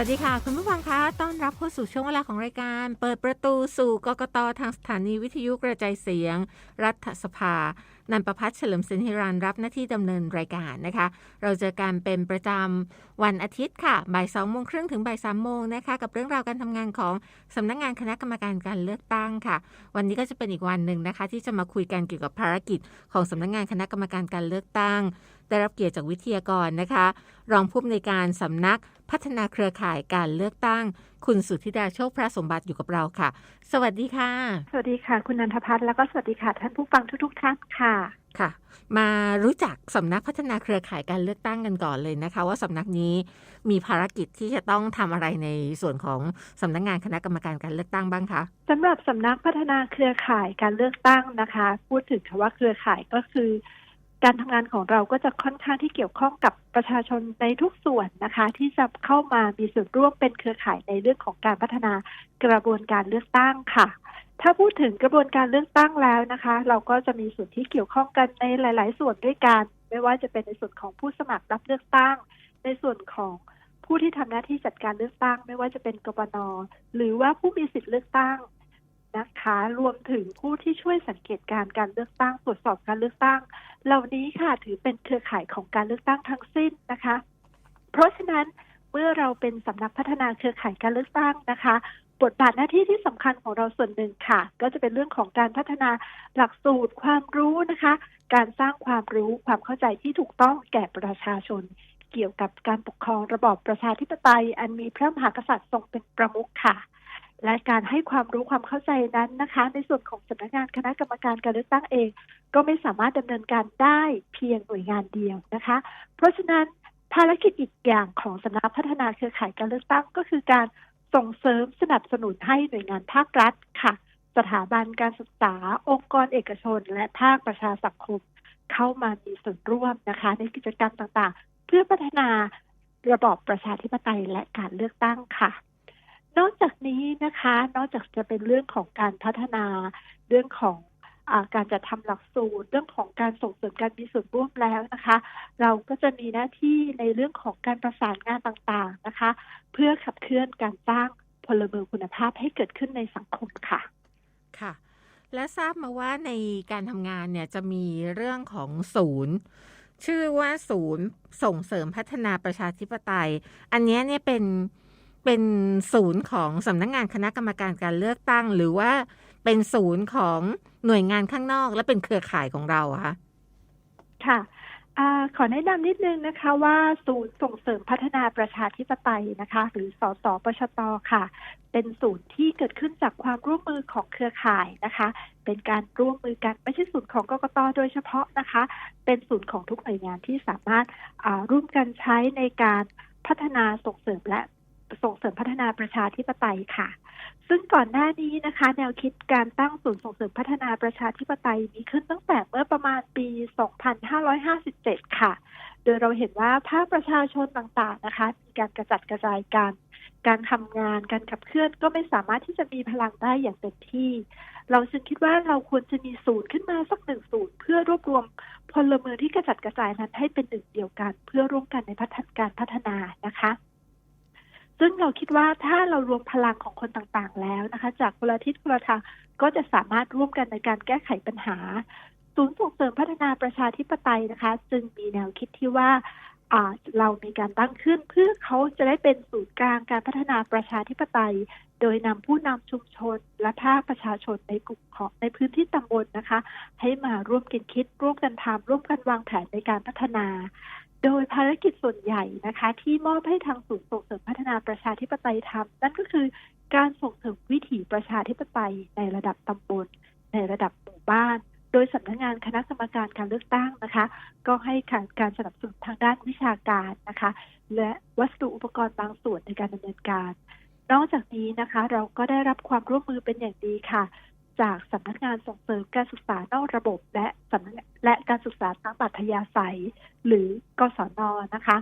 วัสดีค่ะ คุณผู้ฟังคะ ต้อนรับเข้าสู่ช่วงเวลาของรายการ เปิดประตูสู่กกตทางสถานีวิทยุกระจายเสียง รัฐสภา นันประพัฒน์เฉลิมสินธิรันรับหน้าที่ดำเนินรายการนะคะ เราเจอกันเป็นประจำวันอาทิตย์ค่ะ บ่ายสองโมงครึ่งถึงบ่ายสามโมงนะคะ กับเรื่องราวการทำงานของสำนักงานคณะกรรมการการเลือกตั้งค่ะ วันนี้ก็จะเป็นอีกวันหนึ่งนะคะ ที่จะมาคุยกันเกี่ยวกับภารกิจของสำนักงานคณะกรรมการการเลือกตั้ง ได้รับเกียรติจากวิทยากรนะคะ รองผู้อำนวยการสำนัก พัฒนาเครือข่ายการเลือกตั้ง คุณสุทธิดาโชคพระสมบัติอยู่กับเราค่ะ สวัสดีค่ะ สวัสดีค่ะ คุณนันทพัฒน์แล้วก็สวัสดีค่ะ ท่านผู้ฟังทุกๆท่านค่ะค่ะ มารู้จักสำนักพัฒนาเครือข่ายการเลือกตั้งกันก่อนเลยนะคะ ว่าสำนักนี้มีภารกิจที่จะต้องทำอะไรในส่วนของสำนักงานคณะกรรมการการเลือกตั้งบ้างคะสำหรับสำนักพัฒนาเครือข่ายการเลือกตั้งนะคะ พูดถึงคำว่าเครือข่ายก็คือ การทำงานของเราก็จะค่อนข้างที่เกี่ยวข้องกับประชาชนในทุกส่วนนะคะ ที่จะเข้ามามีส่วนร่วมเป็นเครือข่ายในเรื่องของการพัฒนากระบวนการเลือกตั้งค่ะ ถ้าพูดถึงกระบวนการเลือกตั้งแล้วนะคะ เราก็จะมีส่วนที่เกี่ยวข้องกันในหลาย ๆ ส่วนด้วยกัน ไม่ว่าจะเป็นในส่วนของผู้สมัครรับเลือกตั้ง ในส่วนของผู้ที่ทำหน้าที่จัดการเลือกตั้ง ไม่ว่าจะเป็นกบนหรือว่าผู้มีสิทธิ์เลือกตั้ง นะคะ รวมถึงผู้ที่ช่วยสังเกตการการเลือกตั้งตรวจสอบการเลือกตั้ง เหล่านี้ค่ะถือเป็นเครือข่ายของการเลือกตั้งทั้งสิ้นนะคะ เพราะฉะนั้นเมื่อเราเป็นสำนักพัฒนาเครือข่ายการเลือกตั้งนะคะบทบาทหน้าที่ที่สำคัญของเราส่วนหนึ่งค่ะ ก็จะเป็นเรื่องของการพัฒนาหลักสูตรความรู้นะคะ การสร้างความรู้ความเข้าใจที่ถูกต้องแก่ประชาชน เกี่ยวกับการปกครองระบอบประชาธิปไตย อันมีพระมหากษัตริย์ทรงเป็นประมุขค่ะ และการให้ความรู้ความเข้าใจนั้นนะคะ ในส่วนของสำนักงานคณะกรรมการการเลือกตั้งเอง ก็ไม่สามารถดำเนินการได้เพียงหน่วยงานเดียวนะคะ เพราะฉะนั้นภารกิจอีกอย่างของสำนักพัฒนาเครือข่ายการเลือกตั้ง ก็คือการส่งเสริมสนับสนุนให้หน่วยงานภาครัฐค่ะ สถาบันการศึกษา องค์กรเอกชน และภาคประชาสังคม เข้ามามีส่วนร่วมนะคะ ในกิจกรรมต่างๆ เพื่อพัฒนาระบอบประชาธิปไตยและการเลือกตั้งค่ะ นอกจากนี้นะคะ นอกจากจะเป็นเรื่องของการพัฒนาเรื่องของอการจัดทำหลักสูตร เรื่องของการส่งเสริมการมีส่วนร่วมแล้วนะคะ เราก็จะมีหน้าที่ในเรื่องของการประสานงานต่างๆนะคะ เพื่อขับเคลื่อนการสร้างพลเมืองคุณภาพให้เกิดขึ้นในสังคมค่ะ ค่ะ และทราบมาว่าในการทำงานเนี่ยจะมีเรื่องของศูนย์ชื่อว่าศูนย์ส่งเสริมพัฒนาประชาธิปไตย อันนี้เนี่ยเป็น เป็นศูนย์ของสำนักงงานคณะกรรมการการเลือกตั้ง หรือว่าเป็นศูนย์ของหน่วยงานข้างนอก และเป็นเครือข่ายของเราคะค่ะอขอแนะนำนิดนึงนะคะว่าศูนย์ส่งเสริมพัฒนาประชาธิปไตยนะคะ หรือสสปชตค่ะ เป็นศูนย์ที่เกิดขึ้นจากความร่วมมือของเครือข่ายนะคะ เป็นการร่วมมือกันไม่ใช่ศูนย์ของกกตโดยเฉพาะนะคะ เป็นศูนย์ของทุกหน่วยงานที่สามารถร่วมกันใช้ในการพัฒนาส่งเสริมและ ส่งเสริมพัฒนาประชาธิปไตยค่ะ ซึ่งก่อนหน้านี้นะคะ แนวคิดการตั้งศูนย์ส่งเสริมพัฒนาประชาธิปไตยมีขึ้นตั้งแต่เมื่อประมาณปี 2557 ค่ะ โดยเราเห็นว่าภาคประชาชนต่างๆนะคะ มีการกระจัดกระจายกัน การทำงาน การขับเคลื่อนก็ไม่สามารถที่จะมีพลังได้อย่างเต็มที่ เราจึงคิดว่าเราควรจะมีศูนย์ขึ้นมาสักหนึ่งศูนย์เพื่อรวบรวมพลเมืองที่กระจัดกระจายนั้นให้เป็นหนึ่งเดียวกัน เพื่อร่วมกันในพัฒนาการพัฒนานะคะ ซึ่งเราคิดว่าถ้าเรารวมพลังของคนต่างๆ แล้วนะคะ จากคนละทิศคนละทางก็จะสามารถร่วมกันในการแก้ไขปัญหา ศูนย์ส่งเสริมพัฒนาประชาธิปไตยนะคะ จึงมีแนวคิดที่ว่าอ่าเรามีการตั้งขึ้นเพื่อเขาจะได้เป็นศูนย์กลางการพัฒนาประชาธิปไตย โดยนำผู้นำชุมชนและภาคประชาชนในกลุ่มของในพื้นที่ตำบลนะคะ ให้มาร่วมกันคิดร่วมกันทำร่วมกันวางแผนในการพัฒนา โดยภารกิจส่วนใหญ่นะคะ ที่มอบให้ทางศูนย์ส่งเสริมพัฒนาประชาธิปไตยทำนั่นก็คือการส่งเสริมวิถีประชาธิปไตยในระดับตำบล ในระดับหมู่บ้าน โดยสำนักงานคณะกรรมการการเลือกตั้งนะคะ ก็ให้การการสนับสนุนทางด้านวิชาการนะคะ และวัสดุอุปกรณ์บางส่วนในการดำเนินการ นอกจากนี้นะคะ เราก็ได้รับความร่วมมือเป็นอย่างดีค่ะ จากสำนักงานส่งเสริมการศึกษานอกระบบ และสำนักและการศึกษาทางปัทยาศัย หรือกศนนะคะ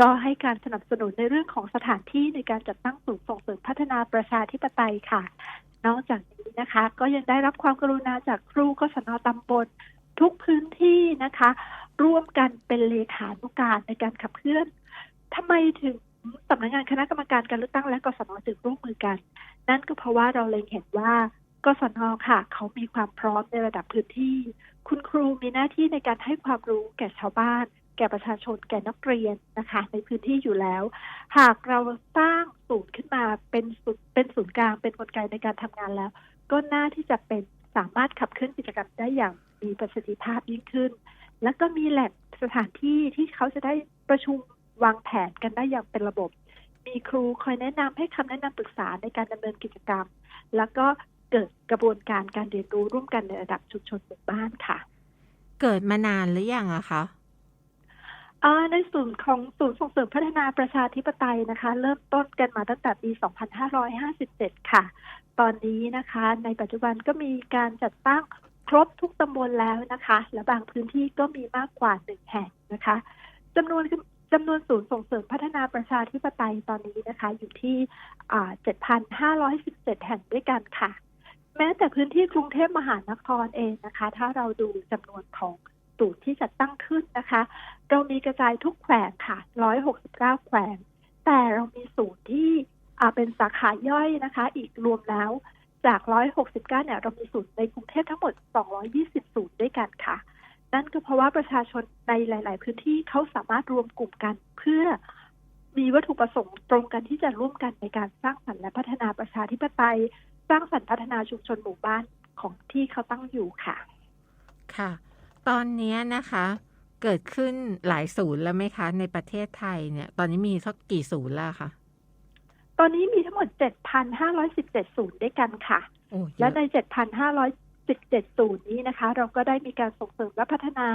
ก็ให้การสนับสนุนในเรื่องของสถานที่ในการจัดตั้งศูนย์ส่งเสริมพัฒนาประชาธิปไตยค่ะ นอกจากนี้นะคะ ก็ยังได้รับความกรุณาจากครูกศนตำบลทุกพื้นที่นะคะ ร่วมกันเป็นเลขานุการในการขับเคลื่อนทำไมถึงสำนักงานคณะกรรมการการเลือกตั้งและกศนจึงร่วมมือกัน นั่นก็เพราะว่าเราเล็งเห็นว่า กศนค่ะ เขามีความพร้อมในระดับพื้นที่ คุณครูมีหน้าที่ในการให้ความรู้แก่ชาวบ้าน แก่ประชาชน แก่นักเรียนนะคะ ในพื้นที่อยู่แล้ว หากเราสร้างศูนย์ขึ้นมาเป็นศูนย์เป็นศูนย์กลางเป็นกลไกในการทำงานแล้ว ก็น่าที่จะเป็นสามารถขับเคลื่อนกิจกรรมได้อย่างมีประสิทธิภาพยิ่งขึ้น แล้วก็มีแหล่งสถานที่ที่เขาจะได้ประชุมวางแผนกันได้อย่างเป็นระบบ มีครูคอยแนะนำให้คำแนะนำปรึกษาในการดำเนินกิจกรรม แล้วก็ เกิดกระบวนการการเรียนรู้ร่วมกันในระดับชุมชนหมู่บ้านค่ะ เกิดมานานหรือยังอะคะอ่าในส่วนของศูนย์ส่งเสริมพัฒนาประชาธิปไตยนะคะ เริ่มต้นกันมาตั้งแต่ปี 2557 ค่ะ ตอนนี้นะคะ ในปัจจุบันก็มีการจัดตั้งครบทุกตำบลแล้วนะคะ และบางพื้นที่ก็มีมากกว่าหนึ่งแห่งนะคะจำนวนจำนวนศูนย์ส่งเสริมพัฒนาประชาธิปไตยตอนนี้นะคะ อยู่ที่อ่า7,517 แห่งด้วยกันค่ะ แม้แต่พื้นที่กรุงเทพมหานครเองนะคะ ถ้าเราดูจำนวนของศูนย์ที่จัดตั้งขึ้นนะคะ เรามีกระจายทุกแขวงค่ะ 169 แขวง แต่เรามีศูนย์ที่เป็นสาขาย่อยนะคะ อีกรวมแล้วจาก 169 เนี่ย เรามีศูนย์ในกรุงเทพทั้งหมด 220 ศูนย์ด้วยกันค่ะ นั่นก็เพราะว่าประชาชนในหลาย ๆ พื้นที่เขาสามารถรวมกลุ่มกันเพื่อมีวัตถุประสงค์ตรงกันที่จะร่วมกันในการสร้างสรรค์และพัฒนาประชาธิปไตย สร้างสรรค์พัฒนาชุมชนหมู่บ้านของที่เขาตั้งอยู่ค่ะ ค่ะ ตอนเนี้ยนะคะ เกิดขึ้นหลายศูนย์แล้วไหมคะ ในประเทศไทยเนี่ย ตอนนี้มีสักกี่ศูนย์แล้วคะตอนนี้มีทั้งหมด 7,517 ศูนย์ด้วยกันค่ะโอ้เยและอะใน 7,517 ศูนย์นี้นะคะ เราก็ได้มีการส่งเสริมและพัฒนา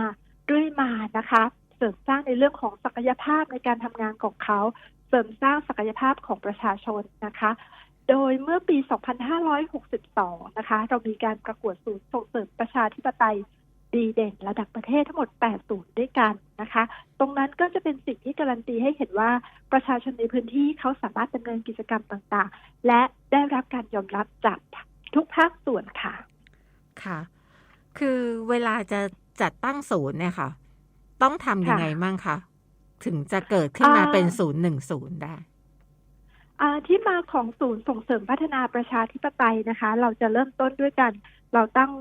เรื่อยมานะคะ เสริมสร้างในเรื่องของศักยภาพในการทำงานของเขา เสริมสร้างศักยภาพของประชาชนนะคะ โดยเมื่อปี 2562 นะคะ เรามีการประกวดศูนย์ส่งเสริมประชาธิปไตยดีเด่นระดับประเทศทั้งหมด 8 ศูนย์ด้วยกันนะคะ ตรงนั้นก็จะเป็นสิ่งที่การันตีให้เห็นว่าประชาชนในพื้นที่เขาสามารถดำเนินกิจกรรมต่างๆ และได้รับการยอมรับจากทุกภาคส่วนค่ะ ค่ะ คือเวลาจะจัดตั้งศูนย์เนี่ยค่ะ ต้องทำยังไงมั่งคะ ถึงจะเกิดขึ้นมาอ่าเป็นศูนย์หนึ่งศูนย์ได้อ่า ที่มาของศูนย์ส่งเสริมพัฒนาประชาธิปไตยนะคะ เราจะเริ่มต้นด้วยกันเราตั้ง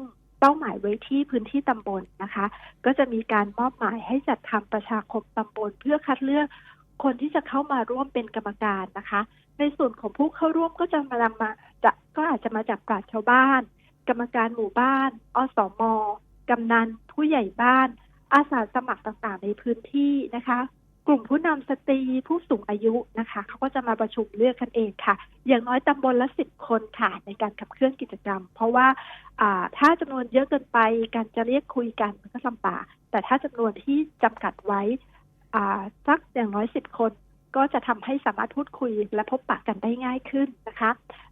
เป้าหมายไว้ที่พื้นที่ตำบลนะคะ ก็จะมีการมอบหมายให้จัดทำประชาคมตำบล เพื่อคัดเลือกคนที่จะเข้ามาร่วมเป็นกรรมการนะคะ ในส่วนของผู้เข้าร่วมก็จะมามาจะก็อาจจะมาจากปราชชาวบ้าน กรรมการหมู่บ้าน อสมกำนันผู้ใหญ่บ้าน อาสาสมัครต่างๆ ในพื้นที่นะคะ กลุ่มผู้นำสตรีผู้สูงอายุนะคะเขาก็จะมาประชุมเลือกกันเองค่ะ อย่างน้อยตำบลละสิบคนค่ะ ในการขับเคลื่อนกิจกรรม เพราะว่าถ้าจำนวนเยอะเกินไปการจะเรียกคุยกันมันก็ลำบากแต่ถ้าจำนวนที่จำกัดไว้สักอย่างน้อยสิบคน ก็จะทำให้สามารถพูดคุยและพบปะกันได้ง่ายขึ้นนะคะ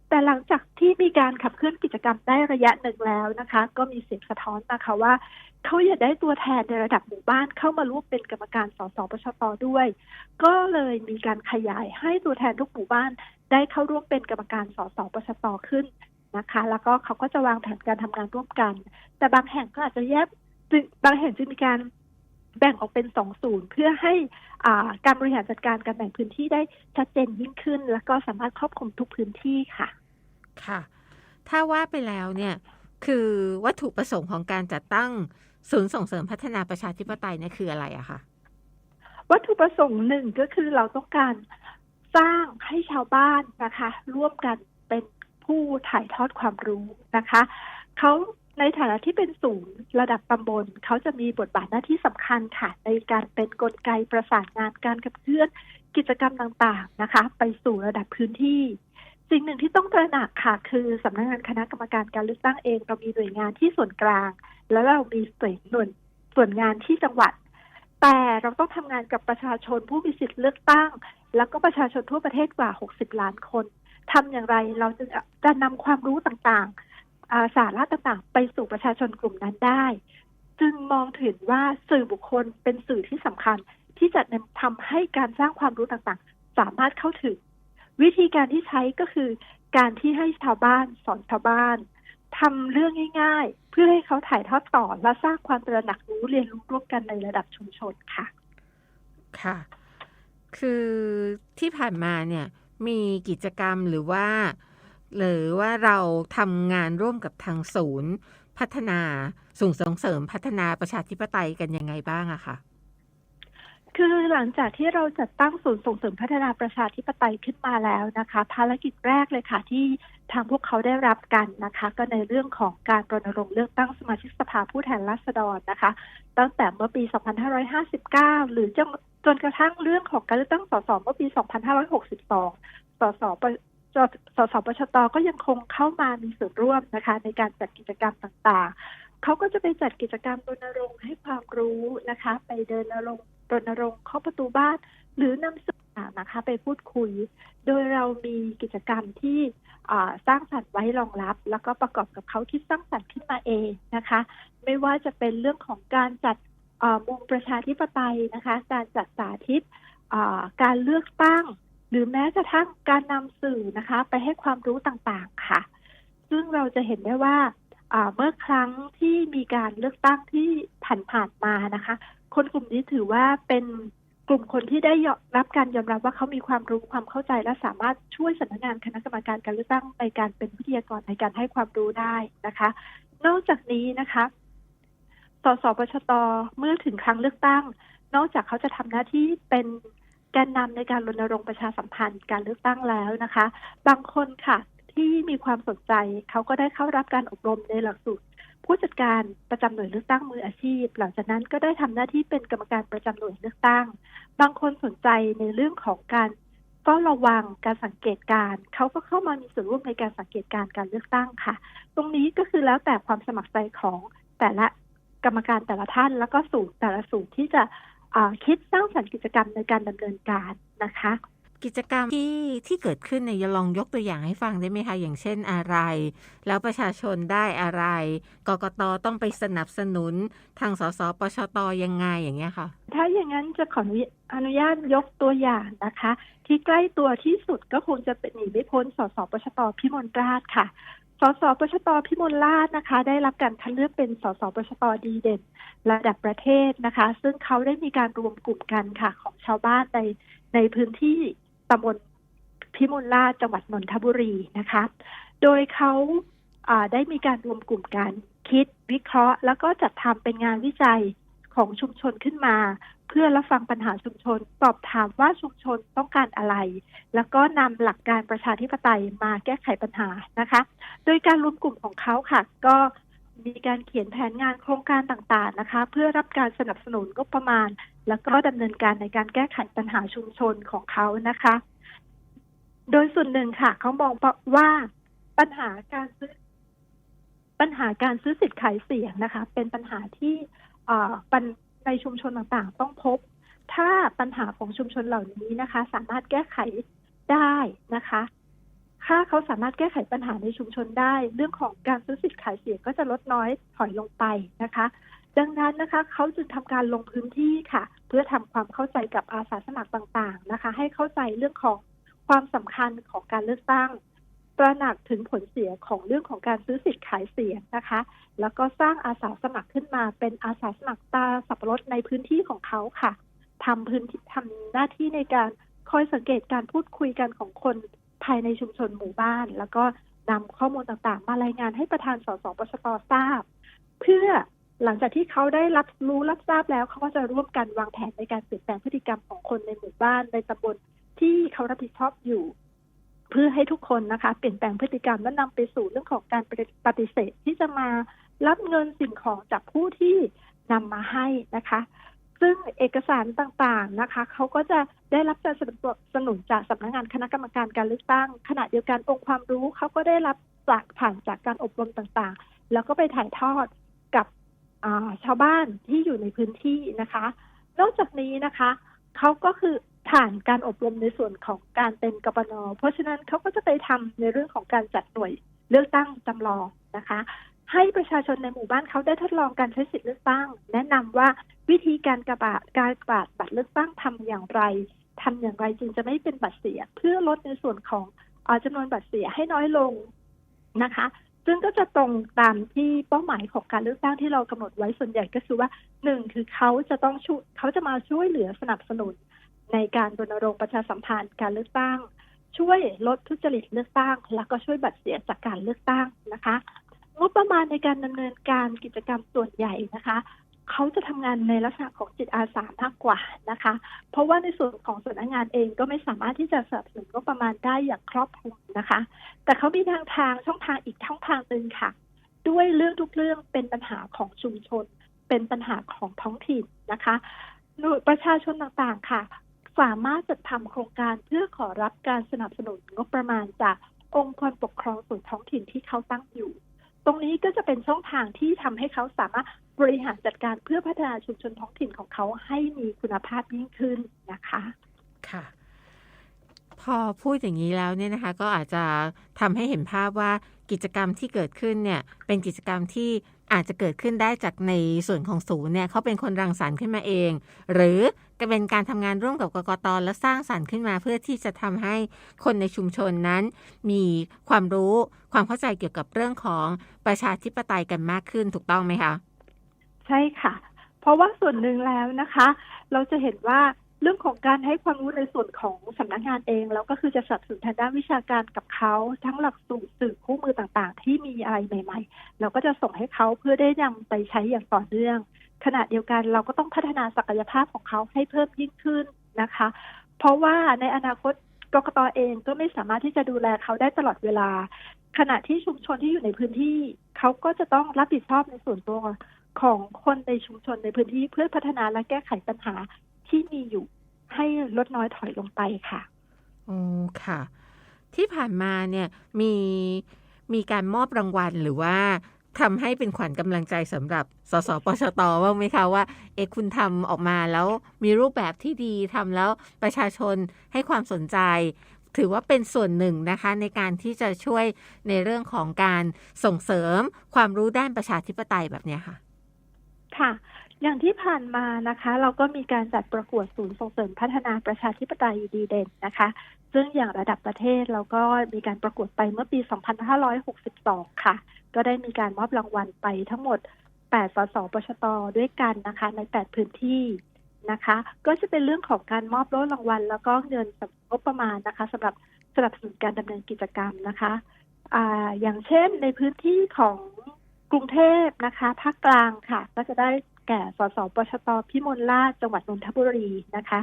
แต่หลังจากที่มีการขับเคลื่อนกิจกรรมได้ระยะหนึ่งแล้วนะคะ ก็มีเสียงสะท้อนมาค่ะว่าเขาอยากได้ตัวแทนในระดับหมู่บ้านเข้ามาร่วมเป็นกรรมการสสปชตด้วย ก็เลยมีการขยายให้ตัวแทนทุกหมู่บ้านได้เข้าร่วมเป็นกรรมการสสปชตขึ้นนะคะ แล้วก็เขาก็จะวางแผนการทำงานร่วมกัน แต่บางแห่งก็อาจจะแยกบางแห่งจึงมีการ แบ่งออกเป็นสองศูนย์เพื่อให้อ่าการบริหารจัดการการแบ่งพื้นที่ได้ชัดเจนยิ่งขึ้น แล้วก็สามารถครอบคลุมทุกพื้นที่ค่ะ ค่ะ ถ้าว่าไปแล้วเนี่ยคือวัตถุประสงค์ของการจัดตั้งศูนย์ส่งเสริมพัฒนาประชาธิปไตยเนี่ยคืออะไรอะคะวัตถุประสงค์หนึ่งก็คือเราต้องการสร้างให้ชาวบ้านนะคะ ร่วมกันเป็นผู้ถ่ายทอดความรู้นะคะเขา ในฐานะที่เป็นศูนย์ระดับตำบลเขาจะมีบทบาทหน้าที่สำคัญค่ะ ในการเป็นกลไกประสานงานการขับเคลื่อนกิจกรรมต่างๆนะคะ ไปสู่ระดับพื้นที่ สิ่งหนึ่งที่ต้องตระหนักค่ะ คือสำนักงานคณะกรรมการการเลือกตั้งเองเรามีหน่วยงานที่ส่วนกลาง แล้วเรามีส่วนหน่วยส่วนงานที่จังหวัด แต่เราต้องทำงานกับประชาชนผู้มีสิทธิ์เลือกตั้ง แล้วก็ประชาชนทั่วประเทศกว่า 60 ล้านคนทำอย่างไรเราจึงจะนำความรู้ต่างๆ สาระต่างๆ ไปสู่ประชาชนกลุ่มนั้นได้ จึงมองถึงว่าสื่อบุคคลเป็นสื่อที่สำคัญ ที่จะทำให้การสร้างความรู้ต่างๆ สามารถเข้าถึง วิธีการที่ใช้ก็คือ การที่ให้ชาวบ้านสอนชาวบ้านทำเรื่องง่าย ๆ เพื่อให้เขาถ่ายทอดต่อและสร้างความตระหนักรู้เรียนรู้ร่วมกันในระดับชุมชนค่ะ ค่ะ คือที่ผ่านมาเนี่ยมีกิจกรรมหรือว่า หรือว่าเราทำงานร่วมกับทางศูนย์ พัฒนาส่งส่งเสริมพัฒนาประชาธิปไตยกันยังไงบ้างอะคะคือหลังจากที่เราจัดตั้งศูนย์ส่งเสริมพัฒนาประชาธิปไตยขึ้นมาแล้วนะคะ ภารกิจแรกเลยค่ะที่ทางพวกเขาได้รับกันนะคะ ก็ในเรื่องของการรณรงค์เลือกตั้งสมาชิกสภาผู้แทนราษฎรนะคะ ตั้งแต่เมื่อปี 2559 หรือจนจนกระทั่งเรื่องของการเลือกตั้งสสเมื่อปี 2562 สส สสปชตก็ยังคงเข้ามามีส่วนร่วมนะคะ ในการจัดกิจกรรมต่างๆ เขาก็จะไปจัดกิจกรรมรณรงค์ให้ความรู้นะคะ ไปเดินรณรงค์รณรงค์เข้าประตูบ้าน หรือนำสื่อนะคะ ไปพูดคุย โดยเรามีกิจกรรมที่สร้างสรรค์ไว้รองรับ แล้วก็ประกอบกับเขาคิดสร้างสรรค์ขึ้นมาเองนะคะ ไม่ว่าจะเป็นเรื่องของการจัดมุงประชาธิปไตยนะคะ การจัดสาธิตการเลือกตั้ง หรือแม้กระทั่งการนำสื่อนะคะ ไปให้ความรู้ต่างๆค่ะ ซึ่งเราจะเห็นได้ว่าเมื่อครั้งที่มีการเลือกตั้งที่ผ่านๆมานะคะ คนกลุ่มนี้ถือว่าเป็นกลุ่มคนที่ได้ยอมรับการยอมรับว่าเขามีความรู้ความเข้าใจและสามารถช่วยสำนักงานคณะกรรมการการเลือกตั้งในการเป็นวิทยากรในการให้ความรู้ได้นะคะ นอกจากนี้นะคะสสปชตเมื่อถึงครั้งเลือกตั้ง นอกจากเขาจะทำหน้าที่เป็น แกนนำในการรณรงค์ประชาสัมพันธ์การเลือกตั้งแล้วนะคะ บางคนค่ะที่มีความสนใจเขาก็ได้เข้ารับการอบรมในหลักสูตรผู้จัดการประจำหน่วยเลือกตั้งมืออาชีพ หลังจากนั้นก็ได้ทำหน้าที่เป็นกรรมการประจำหน่วยเลือกตั้ง บางคนสนใจในเรื่องของการเฝ้าระวังการสังเกตการเขาก็เข้ามามีส่วนร่วมในการสังเกตการณ์การเลือกตั้งค่ะ ตรงนี้ก็คือแล้วแต่ความสมัครใจของแต่ละกรรมการแต่ละท่าน แล้วก็สูตรแต่ละสูตรที่จะ คิดสร้างสรรค์กิจกรรมในการดำเนินการนะคะ กิจกรรมที่ที่เกิดขึ้นเนี่ยลองยกตัวอย่างให้ฟังได้ไหมคะ อย่างเช่นอะไร แล้วประชาชนได้อะไรกกตต้องไปสนับสนุนทางสสปชตยังไงอย่างเงี้ยค่ะถ้าอย่างนั้นจะขออนุญาอนุญาตยกตัวอย่างนะคะ ที่ใกล้ตัวที่สุดก็คงจะเป็นหนีไม่พ้นสสปชตพิมลราชค่ะ สสปชตพิมลราชนะคะ ได้รับการคัดเลือกเป็นสสปชตดีเด่นระดับประเทศนะคะ ซึ่งเขาได้มีการรวมกลุ่มกันค่ะ ของชาวบ้านในในพื้นที่ตำบลพิมลราชจังหวัดนนทบุรีนะคะ โดยเขาได้มีการรวมกลุ่มกันคิดวิเคราะห์ แล้วก็จัดทำเป็นงานวิจัย ของชุมชนขึ้นมา เพื่อรับฟังปัญหาชุมชน สอบถามว่าชุมชนต้องการอะไร แล้วก็นำหลักการประชาธิปไตยมาแก้ไขปัญหานะคะ โดยการรวมกลุ่มของเขาค่ะ ก็มีการเขียนแผนงานโครงการต่างๆนะคะ เพื่อรับการสนับสนุนงบประมาณ แล้วก็ดำเนินการในการแก้ไขปัญหาชุมชนของเขานะคะ โดยส่วนหนึ่งค่ะเขามองว่าปัญหาการซื้อปัญหาการซื้อสิทธิ์ขายเสียงนะคะ เป็นปัญหาที่ ในชุมชนต่างๆ ต้องพบ ถ้าปัญหาของชุมชนเหล่านี้นะคะ สามารถแก้ไขได้นะคะถ้าเขาสามารถแก้ไขปัญหาในชุมชนได้ เรื่องของการซื้อสิทธิ์ขายเสียงก็จะลดน้อยถอยลงไปนะคะ ดังนั้นนะคะ เขาจึงทำการลงพื้นที่ค่ะ เพื่อทำความเข้าใจกับอาสาสมัครต่างๆนะคะ ให้เข้าใจเรื่องของความสำคัญของการเลือกตั้ง ตระหนักถึงผลเสียของเรื่องของการซื้อสิทธิ์ขายเสียงนะคะ แล้วก็สร้างอาสาสมัครขึ้นมา เป็นอาสาสมัครตาสับปะรดในพื้นที่ของเขาค่ะทำพื้นที่ทำหน้าที่ในการคอยสังเกตการพูดคุยกันของคนภายในชุมชนหมู่บ้าน แล้วก็นำข้อมูลต่างๆ มารายงานให้ประธานสสปชตทราบ เพื่อหลังจากที่เขาได้รับรู้รับทราบแล้วเขาก็จะร่วมกันวางแผนในการเปลี่ยนแปลงพฤติกรรมของคนในหมู่บ้านในตำบลที่เขารับผิดชอบอยู่ เพื่อให้ทุกคนนะคะ เปลี่ยนแปลงพฤติกรรมและนำไปสู่เรื่องของการปฏิเสธที่จะมารับเงินสิ่งของจากผู้ที่นำมาให้นะคะ ซึ่งเอกสารต่างๆนะคะเขาก็จะได้รับการสนับสนุนจากสำนักงานคณะกรรมการการเลือกตั้ง ขณะเดียวกันองค์ความรู้เขาก็ได้รับจากผ่านจากการอบรมต่างๆ แล้วก็ไปถ่ายทอดกับชาวบ้านที่อยู่ในพื้นที่นะคะ นอกจากนี้นะคะเขาก็คือ ผ่านการอบรมในส่วนของการเป็นกปนเพราะฉะนั้นเขาก็จะไปทำในเรื่องของการจัดหน่วยเลือกตั้งจำลองนะคะ ให้ประชาชนในหมู่บ้านเขาได้ทดลองการใช้สิทธิเลือกตั้ง แนะนำว่าวิธีการกระบาดการกระบาดบัตรเลือกตั้งทำอย่างไรทำอย่างไรจึงจะไม่เป็นบัตรเสีย เพื่อลดในส่วนของออจำนวนบัตรเสียให้น้อยลงนะคะซึ่งก็จะตรงตามที่เป้าหมายของการเลือกตั้งที่เรากำหนดไว้ส่วนใหญ่ก็คือว่าหนึ่งคือเขาจะต้องช่วยเขาจะมาช่วยเหลือสนับสนุน ในการรณรงค์ประชาสัมพันธ์การเลือกตั้ง ช่วยลดทุจริตเลือกตั้ง แล้วก็ช่วยบัตรเสียจากการเลือกตั้งนะคะงบประมาณในการดำเนินการกิจกรรมส่วนใหญ่นะคะเขาจะทำงานในลักษณะของจิตอาสามากกว่านะคะ เพราะว่าในส่วนของส่วนงานเองก็ไม่สามารถที่จะสนับสนุนงบประมาณได้อย่างครอบคลุมนะคะ แต่เขามีทางทางช่องทางอีกช่องทางหนึ่งค่ะ ด้วยเรื่องทุกเรื่องเป็นปัญหาของชุมชน เป็นปัญหาของท้องถิ่นนะคะหน่ยประชาชนต่างๆค่ะ สามารถจัดทำโครงการเพื่อขอรับการสนับสนุนงบประมาณจากองค์กรปกครองส่วนท้องถิ่นที่เขาตั้งอยู่ ตรงนี้ก็จะเป็นช่องทางที่ทำให้เขาสามารถบริหารจัดการเพื่อพัฒนาชุมชนท้องถิ่นของเขาให้มีคุณภาพยิ่งขึ้นนะคะ ค่ะ พอพูดอย่างนี้แล้วเนี่ยนะคะ ก็อาจจะทำให้เห็นภาพว่ากิจกรรมที่เกิดขึ้นเนี่ย เป็นกิจกรรมที่ อาจจะเกิดขึ้นได้จากในส่วนของศูนย์เนี่ยเขาเป็นคนรังสรรค์ขึ้นมาเอง หรือก็เป็นการทำงานร่วมกับกกตและสร้างสรรค์ขึ้นมา เพื่อที่จะทำให้คนในชุมชนนั้น มีความรู้ความเข้าใจเกี่ยวกับเรื่องของประชาธิปไตยกันมากขึ้นถูกต้องไหมคะ ใช่ค่ะ เพราะว่าส่วนหนึ่งแล้วนะคะ เราจะเห็นว่า เรื่องของการให้ความรู้ในส่วนของสำนักงานเอง แล้วก็คือจะสนับสนุนทางด้านวิชาการกับเขาทั้งหลักสูตรสื่อคู่มือต่างๆ ที่มีอะไรใหม่ ๆ เราก็จะส่งให้เขาเพื่อได้นำไปใช้อย่างต่อเนื่อง ขณะเดียวกันเราก็ต้องพัฒนาศักยภาพของเขาให้เพิ่มยิ่งขึ้นนะคะ เพราะว่าในอนาคตกกตเองก็ไม่สามารถที่จะดูแลเขาได้ตลอดเวลา ขณะที่ชุมชนที่อยู่ในพื้นที่ เขาก็จะต้องรับผิดชอบในส่วนตัวของคนในชุมชนในพื้นที่เพื่อพัฒนาและแก้ไขปัญหาที่มีอยู่ ให้ลดน้อยถอยลงไปค่ะโอ้ค่ะ ที่ผ่านมาเนี่ยมีมีการมอบรางวัลหรือว่าทำให้เป็นขวัญกำลังใจสำหรับ สสปชตบ้างไหมคะว่า เอะคุณทำออกมาแล้วมีรูปแบบที่ดีทำแล้วประชาชนให้ความสนใจ ถือว่าเป็นส่วนหนึ่งนะคะ ในการที่จะช่วยในเรื่องของการส่งเสริมความรู้ด้านประชาธิปไตยแบบเนี้ยค่ะ ค่ะ อย่างที่ผ่านมานะคะ เราก็มีการจัดประกวดศูนย์ส่งเสริมพัฒนาประชาธิปไตยดีเด่นนะคะ ซึ่งอย่างระดับประเทศเราก็มีการประกวดไปเมื่อปี 2562 ค่ะ ก็ได้มีการมอบรางวัลไปทั้งหมด 8 สสปชตด้วยกันนะคะ ใน 8 พื้นที่นะคะ ก็จะเป็นเรื่องของการมอบโล่รางวัล แล้วก็เงินสำงบประมาณนะคะสำหรับสนับสนุนการดำเนินกิจกรรมนะคะออย่างเช่นในพื้นที่ของกรุงเทพนะคะภาคกลางค่ะ ก็จะได้ แก่สสปชตพิมลราชจังหวัดนนทบุรีนะคะ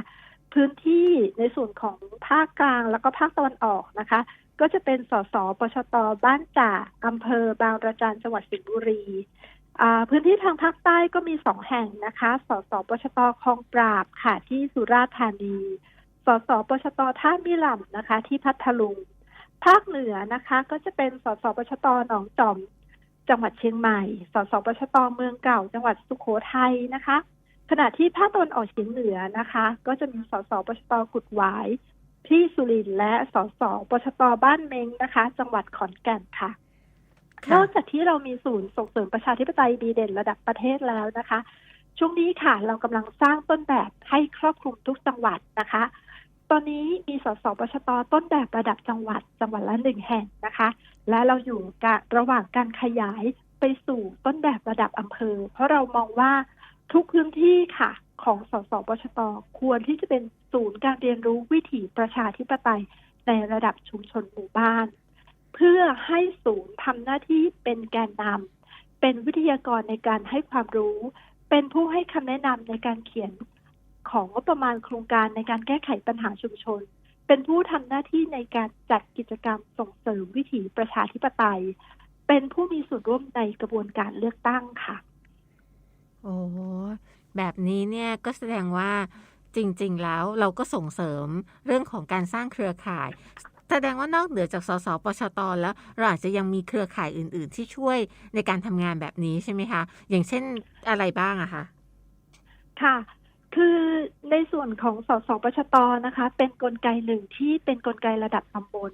พื้นที่ในส่วนของภาคกลางแล้วก็ภาคตะวันออกนะคะ ก็จะเป็นสสปชตบ้านจ่าอำเภอบางระจันจังหวัดสิงห์บุรีพื้นที่ทางภาคใต้ก็มีสองแห่งนะคะ สสปชตคลองปราบค่ะที่สุราษฎร์ธานี สสปชตท่ามิลำนะคะ ที่พัทลุง ภาคเหนือนะคะ ก็จะเป็นสสปชตหนองจอม จังหวัดเชียงใหม่ สสปชตเมืองเก่า จังหวัดสุโขทัยนะคะ ขณะที่ภาคตะวันออกเฉียงเหนือนะคะ ก็จะมีสสปชตกุดหวายที่สุรินทร์และสสปชตบ้านเมงนะคะ จังหวัดขอนแก่นค่ะค่ะ นอกจากที่เรามีศูนย์ส่งเสริมประชาธิปไตยดีเด่นระดับประเทศแล้วนะคะ ช่วงนี้ค่ะ เรากำลังสร้างต้นแบบให้ครอบคลุมทุกจังหวัดนะคะ ตอนนี้มีสสปชตต้นแบบระดับจังหวัดจังหวัดละหนึ่งแห่งนะคะ และเราอยู่กะระหว่างการขยายไปสู่ต้นแบบระดับอำเภอ เพราะเรามองว่าทุกพื้นที่ค่ะ ของสสปชตควรที่จะเป็นศูนย์การเรียนรู้วิถีประชาธิปไตยในระดับชุมชนหมู่บ้าน เพื่อให้ศูนย์ทำหน้าที่เป็นแกนนำเป็นวิทยากรในการให้ความรู้ เป็นผู้ให้คำแนะนำในการเขียน ของงบประมาณโครงการในการแก้ไขปัญหาชุมชน เป็นผู้ทำหน้าที่ในการจัดกิจกรรมส่งเสริมวิถีประชาธิปไตย เป็นผู้มีส่วนร่วมในกระบวนการเลือกตั้งค่ะ โอ้แบบนี้เนี่ยก็แสดงว่าจริง ๆ แล้วเราก็ส่งเสริมเรื่องของการสร้างเครือข่าย แสดงว่านอกเหนือจากสสปชตแล้วเราอาจจะยังมีเครือข่ายอื่น ๆ ที่ช่วยในการทำงานแบบนี้ใช่ไหมคะ อย่างเช่นอะไรบ้างอะคะค่ะ คือในส่วนของสสปชตนะคะ เป็นนกลไกหนึ่งที่เป็นนกลไกระดับตำบล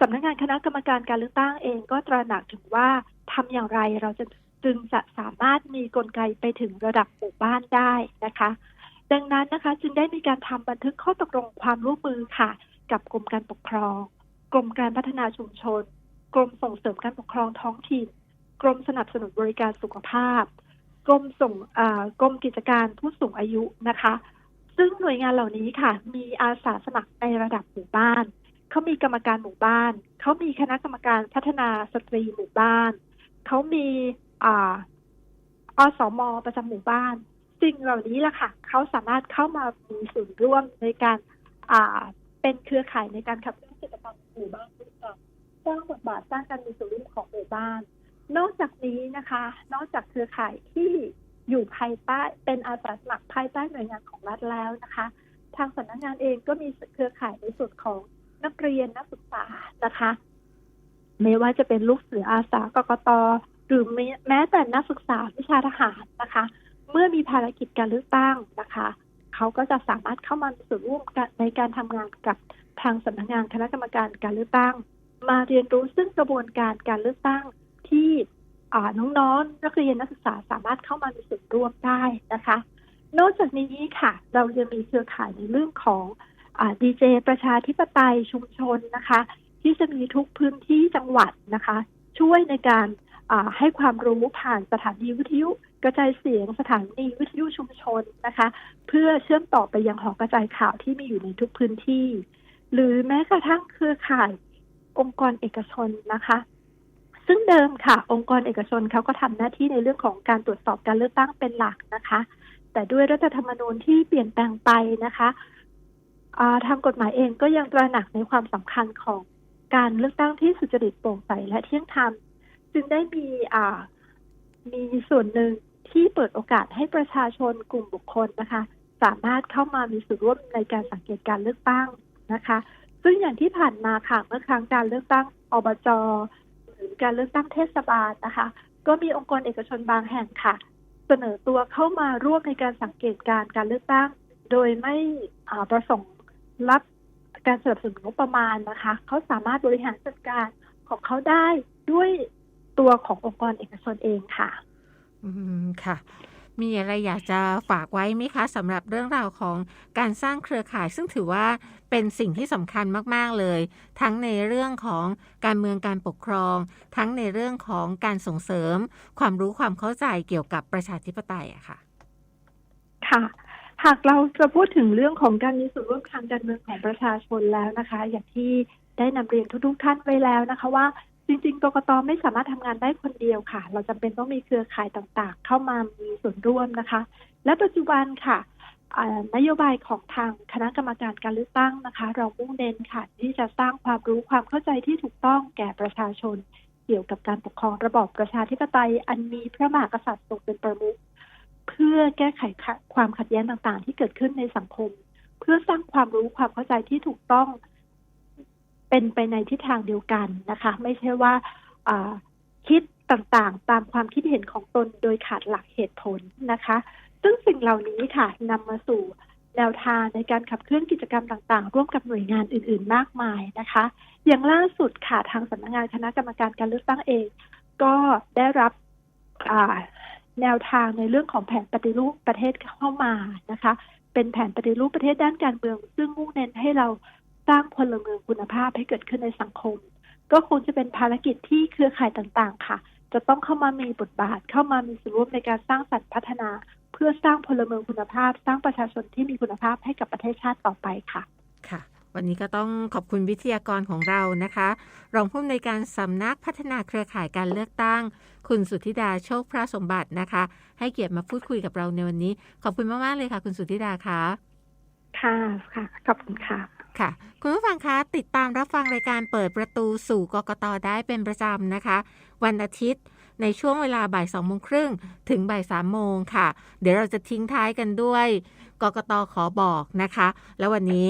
สำนักงานคณะกรรมการการเลือกตั้งเองก็ตระหนักถึงว่าทำอย่างไรเราจะจึงจะสามารถมีกลไกไปถึงระดับหมู่บ้านได้นะคะ ดังนั้นนะคะจึงได้มีการทำบันทึกข้อตกลงความร่วมมือค่ะ กับกรมการปกครอง กรมการพัฒนาชุมชน กรมส่งเสริมการปกครองท้องถิ่น กรมสนับสนุนบริการสุขภาพ กรมส่งกรมกิจการผู้สูงอายุนะคะ ซึ่งหน่วยงานเหล่านี้ค่ะ มีอาสาสมัครในระดับหมู่บ้านเขามีกรรมการหมู่บ้าน เขามีคณะกรรมการพัฒนาสตรีหมู่บ้าน เขามีอาอสมประจำหมู่บ้าน สิ่งเหล่านี้แหละค่ะ เขาสามารถเข้ามามีส่วนร่วมในการอ่าเป็นเครือข่ายในการขับเคลื่อนกิจกรรมหมู่บ้านสร้างบทบาทสร้างการมีส่วนร่วมของหมู่บ้าน นอกจากนี้นะคะ นอกจากเครือข่ายที่อยู่ภายใต้เป็นอาสาสมัครภายใต้หน่วยงานของรัฐแล้วนะคะ ทางสำนักงานเองก็มีเครือข่ายในส่วนของนักเรียนนักศึกษานะคะ ไม่ว่าจะเป็นลูกเสืออาสากกตหรือแม้แต่นักศึกษาวิชาทหารนะคะ เมื่อมีภารกิจการเลือกตั้งนะคะเขาก็จะสามารถเข้ามามีส่วนร่วมกันในการทำงานกับทางสำนักงานคณะกรรมการการเลือกตั้ง มาเรียนรู้ซึ่งกระบวนการการเลือกตั้ง ที่อ่าน้องๆ นักเรียนนักศึกษาสามารถเข้ามามีส่วนร่วมได้นะคะ นอกจากนี้ค่ะ เราจะมีเครือข่ายในเรื่องของดีเจประชาธิปไตยชุมชนนะคะ ที่จะมีทุกพื้นที่จังหวัดนะคะ ช่วยในการให้ความรู้ผ่านสถานีวิทยุกระจายเสียงสถานีวิทยุชุมชนนะคะ เพื่อเชื่อมต่อไปยังหอกระจายข่าวที่มีอยู่ในทุกพื้นที่ หรือแม้กระทั่งเครือข่ายองค์กรเอกชนนะคะ ซึ่งเดิมค่ะ องค์กรเอกชนเขาก็ทำหน้าที่ในเรื่องของการตรวจสอบการเลือกตั้งเป็นหลักนะคะ แต่ด้วยรัฐธรรมนูญที่เปลี่ยนแปลงไปนะคะาทางกฎหมายเองก็ยังตระหนักในความสำคัญของการเลือกตั้งที่สุจริตโปร่งใสและเที่ยงธรรมจึงได้มีมีส่วนหนึ่งที่เปิดโอกาสให้ประชาชนกลุ่มบุคคลนะคะ สามารถเข้ามามีส่วนร่วมในการสังเกตการเลือกตั้งนะคะ ซึ่งอย่างที่ผ่านมาค่ะเมื่อครั้งการเลือกตั้งอบจ หรือการเลือกตั้งเทศบาลนะคะ ก็มีองค์กรเอกชนบางแห่งค่ะ เสนอตัวเข้ามาร่วมในการสังเกตการ์การเลือกตั้ง โดยไม่ประสงค์รับการสนับสนุนงบประมาณนะคะเขาสามารถบริหารจัดการของเขาได้ด้วยตัวขององค์กรเอกชนเองค่ะ อืมค่ะ มีอะไรอยากจะฝากไว้ไหมคะสำหรับเรื่องราวของการสร้างเครือข่าย ซึ่งถือว่าเป็นสิ่งที่สำคัญมาก ๆ เลย ทั้งในเรื่องของการเมืองการปกครอง ทั้งในเรื่องของการส่งเสริม ความรู้ความเข้าใจเกี่ยวกับประชาธิปไตยอะค่ะ ค่ะหากเราจะพูดถึงเรื่องของการมีส่วนร่วมทางการเมืองของประชาชนแล้วนะคะ อย่างที่ได้นำเรียนทุกๆท่านไว้แล้วนะคะ ว่า จริงๆกกตไม่สามารถทำงานได้คนเดียวค่ะ เราจำเป็นต้องมีเครือข่ายต่างๆ เข้ามามีส่วนร่วมนะคะ และปัจจุบันค่ะนโยบายของทางคณะกรรมการการเลือกตั้งนะคะ เรามุ่งเน้นค่ะ ที่จะสร้างความรู้ความเข้าใจที่ถูกต้องแก่ประชาชน เกี่ยวกับการปกครองระบอบประชาธิปไตย อันมีพระมหากษัตริย์ทรงเป็นประมุขเพื่อแก้ไขความขัดแย้งต่างๆ ที่เกิดขึ้นในสังคม เพื่อสร้างความรู้ความเข้าใจที่ถูกต้อง เป็นไปในทิศทางเดียวกันนะคะ ไม่ใช่ว่าคิดต่างๆ ตามความคิดเห็นของตนโดยขาดหลักเหตุผลนะคะ ซึ่งสิ่งเหล่านี้ค่ะนำมาสู่แนวทางในการขับเคลื่อนกิจกรรมต่างๆ ร่วมกับหน่วยงานอื่นๆ มากมายนะคะ อย่างล่าสุดค่ะทางสำนักงานคณะกรรมการการเลือกตั้งเอง ก็ได้รับแนวทางในเรื่องของแผนปฏิรูปประเทศเข้ามานะคะ เป็นแผนปฏิรูปประเทศด้านการเมือง ซึ่งมุ่งเน้นให้เรา สร้างพลเมืองคุณภาพให้เกิดขึ้นในสังคม ก็คงจะเป็นภารกิจที่เครือข่ายต่างๆ ค่ะ จะต้องเข้ามามีบทบาทเข้ามามีส่วนร่วมในการสร้างสรรค์พัฒนา เพื่อสร้างพลเมืองคุณภาพ สร้างประชาชนที่มีคุณภาพให้กับประเทศชาติต่อไปค่ะค่ะวันนี้ก็ต้องขอบคุณวิทยากรของเรานะคะ รองผู้อำนวยการสำนักพัฒนาเครือข่ายการเลือกตั้ง คุณสุทธิดาโชคพระสมบัตินะคะ ให้เกียรติมาพูดคุยกับเราในวันนี้ ขอบคุณมาก ๆ เลยค่ะ คุณสุทธิดาคะค่ะ ค่ะ ขอบคุณค่ะ ค่ะ คุณผู้ฟังคะติดตามรับฟังรายการเปิดประตูสู่กกตได้เป็นประจำนะคะ วันอาทิตย์ในช่วงเวลาบ่ายสองโมงครึ่งถึงบ่ายสามโมงค่ะ เดี๋ยวเราจะทิ้งท้ายกันด้วยกกตขอบอกนะคะ แล้ววันนี้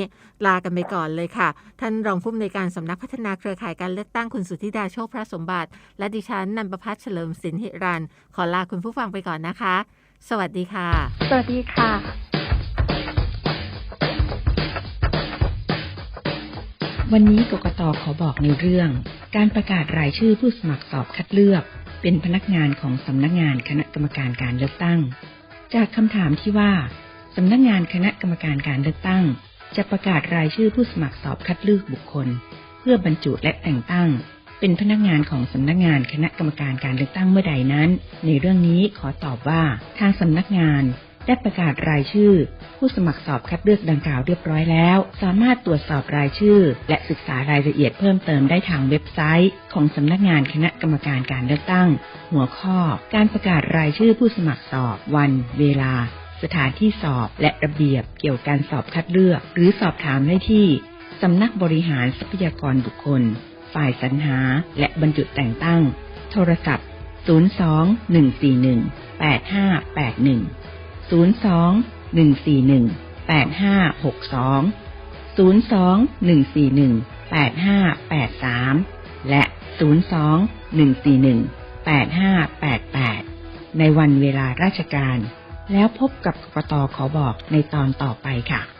ลากันไปก่อนเลยค่ะ ท่านรองผู้อำนวยการสำนักพัฒนาเครือข่ายการเลือกตั้งคุณสุธิดาโชคพระสมบัติ และดิฉันนันประพัฒน์เฉลิมสินหิรันขอลาคุณผู้ฟังไปก่อนนะคะ สวัสดีค่ะ สวัสดีค่ะ วันนี้กกตขอบอกในเรื่อง การประกาศรายชื่อผู้สมัครสอบคัดเลือก เป็นพนักงานของสำนักงานคณะกรรมการการเลือกตั้ง จากคำถามที่ว่าสำนักงานคณะกรรมการการเลือกตั้ง จะประกาศรายชื่อผู้สมัครสอบคัดเลือกบุคคล เพื่อบรรจุและแต่งตั้ง เป็นพนักงานของสำนักงานคณะกรรมการการเลือกตั้งเมื่อใดนั้น ในเรื่องนี้ขอตอบว่าทางสำนักงาน ได้ประกาศรายชื่อ ผู้สมัครสอบคัดเลือกดังกล่าวเรียบร้อยแล้ว สามารถตรวจสอบรายชื่อ และศึกษารายละเอียดเพิ่มเติมได้ทางเว็บไซต์ ของสำนักงานคณะกรรมการการเลือกตั้ง หัวข้อ การประกาศรายชื่อผู้สมัครสอบ วัน เวลา สถานที่สอบและระเบียบเกี่ยวกับการสอบคัดเลือก หรือสอบถามได้ที่สำนักบริหารทรัพยากรบุคคล ฝ่ายสรรหา และบรรจุแต่งตั้ง โทรศัพท์ 02 141 8581 02 141 8562 02 141 8583 และ 02 141 8588 ในวันเวลาราชการ แล้วพบกับกกตขอบอกในตอนต่อไปค่ะ